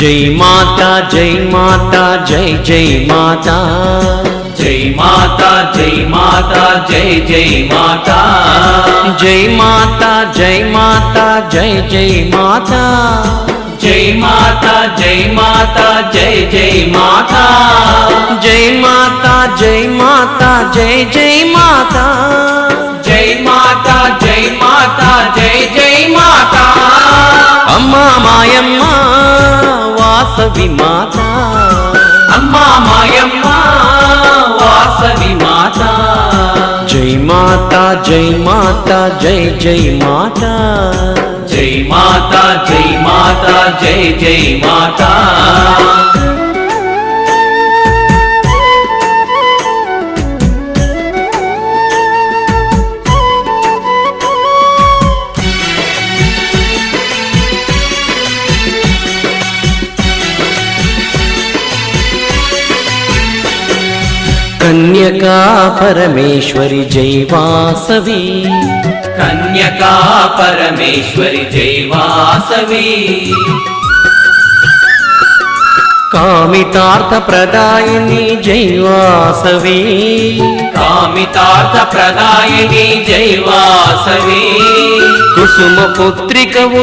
జై మాతా జై మాతా జై జై మాతా జై మాతా జై మాతా జై జై మాతా జై మాతా జై మాతా జై జై మాతా జై మాతా జై మాతా జై జై మాతా జై మాతా జై మాతా జై జై మాతా జై మాతా జై మాతా జై జై మాతా అమ్మా మాయమ్మ వాసవి మాతా. అమ్మా మాయమ్మ వాసవి మాతా. జై మాతా జై మాతా జై జై మాతా. జై మాతా జై మాతా జై జై మాతా. కన్యకా పరమేశ్వరి జై వాసవి కన్యకా పరమేశ్వరి జై వాసవి కామితార్థ ప్రదాయిని జై వాసవి కామితార్థ ప్రదాయిని జై వాసవి కుసుమ పుత్రికవు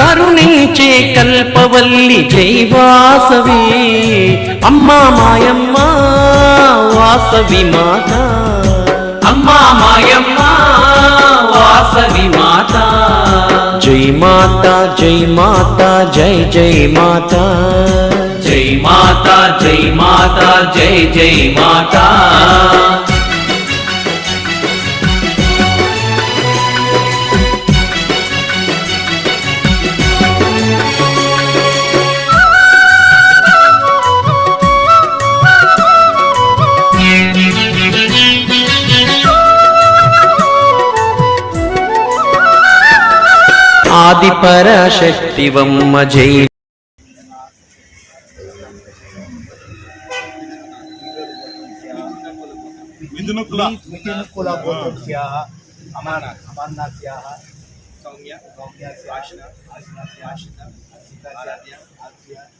కరుణించే కల్పవల్లి జై వాసవి అమ్మా మాయమ్మ వాసవి మాత. అమ్మా మాయమ్మ వాసవి మాత. జై మాత జై మాత జై జై మాత. జై మాత జై మాత జై జై మాత. आदि पर शक्ति गोत्रस्याः अमाना आराध्या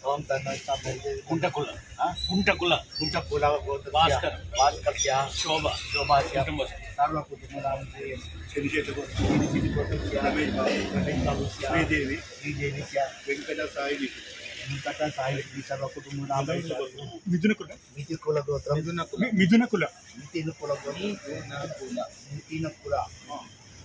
యశ్వంత్ యశ్వంత్స్యాः లక్ష్మీ ప్రేమిలమ్మ లక్ష్మీ ప్రేమిణస్యాः కుటుంబం सर्वकुटुम्बानाम् ऐशारुदे धनधान्यष्टां प्रचे महारुद्राष्टाम् एक तन्वष्टां प्रचे एक विजय नमः మీరు చెప్పండి ओम तन्वष्टां प्रचे కుంటకుల కుంటకుల कुण्ठकुल गोत्रस्य भास्कर। भास्करस्य శోభ शोभास्य कुटुम्बस्य। सर्वकुटुम्बानां శనిచేత गोत्रस्य रमेश बाबू। रमेश बाबुस्य శ్రీదేవి श्रीदेवीस्य వెంకట సాయి वेङ्कट साहित्य सर्वकुटुम्बानां మిథునకుల मितिकुल गोत्रं మి- మిథునకుల मितिनुकुल गोत्रं मितिनुकुल मितिनुकुल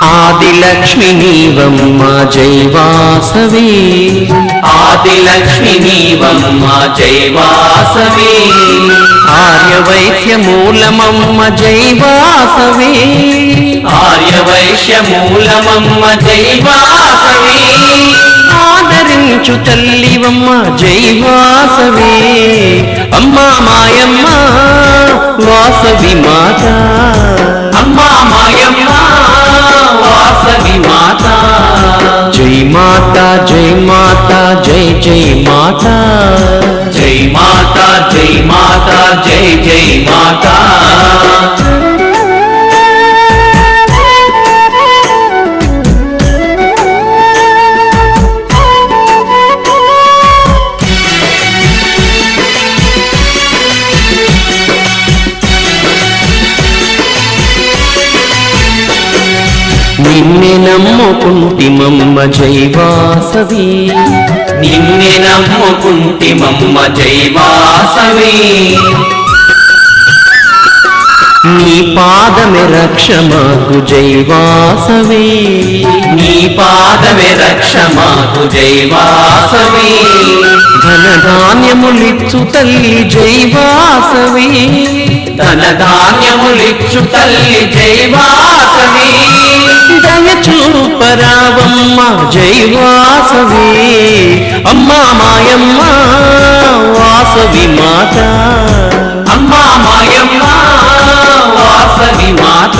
వాసవి ఆది లక్ష్మి నీవమ్మ జై వాసవి ఆది లక్ష్మి నీవమ్మ జై వాసవి ఆర్య వైశ్య మూలమమ్మ జై వాసవి ఆర్య వైశ్య మూలమమ్మ జై వాసవి ఆదరించు తల్లివమ్మ జై వాసవి అమ్మా మాయమ్మ వాసవి మాత. అమ్మా మాయమ్మ వాసవి మాత. జై మాత జై మాత జై జై మాత. జై మాత జై మాత జై జై మాత. నిన్నే నమ్ముకుంటిమమ్మ మమ్మ జైవాసవి. నిన్నే నమ్ముకుంటి మమ్మ జైవాసవి. నీ పాదమే రక్ష మాకు జై నీ పాదమే రక్ష మాకు జైవాసవి. ధనధాన్యములిచ్చు తల్లి జైవాసవి. ధనధాన్యములిచ్చు తల్లి జైవాసవి. దయచూపరావమ్మ జై వాసవి. అమ్మా మాయమ్మ వాసవి మాత. అమ్మా మాయమ్మ వాసవి మాత.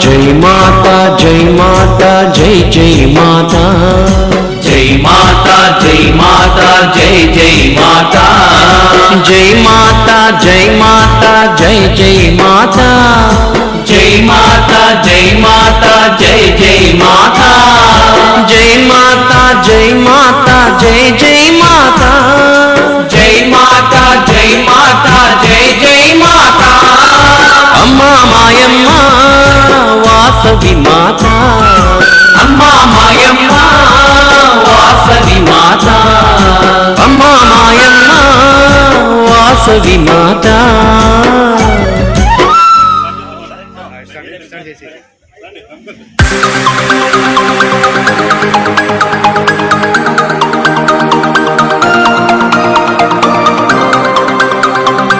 జై మాత జై మాత జై జై మాత. జై మాత జై మాత జై జై మాత. జై మాత జై మాత జై జై మాత. జై మాత జై మాత జై జై మాత. జై మాత జై మాత జై జై మాత. జై మాత జై మాత జై జై మాత. అమ్మా మాయమ్మ వాసవి మాత. అమ్మా మాయమ్మ వాసవి మాత. అమ్మా మాయమ్మ వాసవి మాత. చేసేది.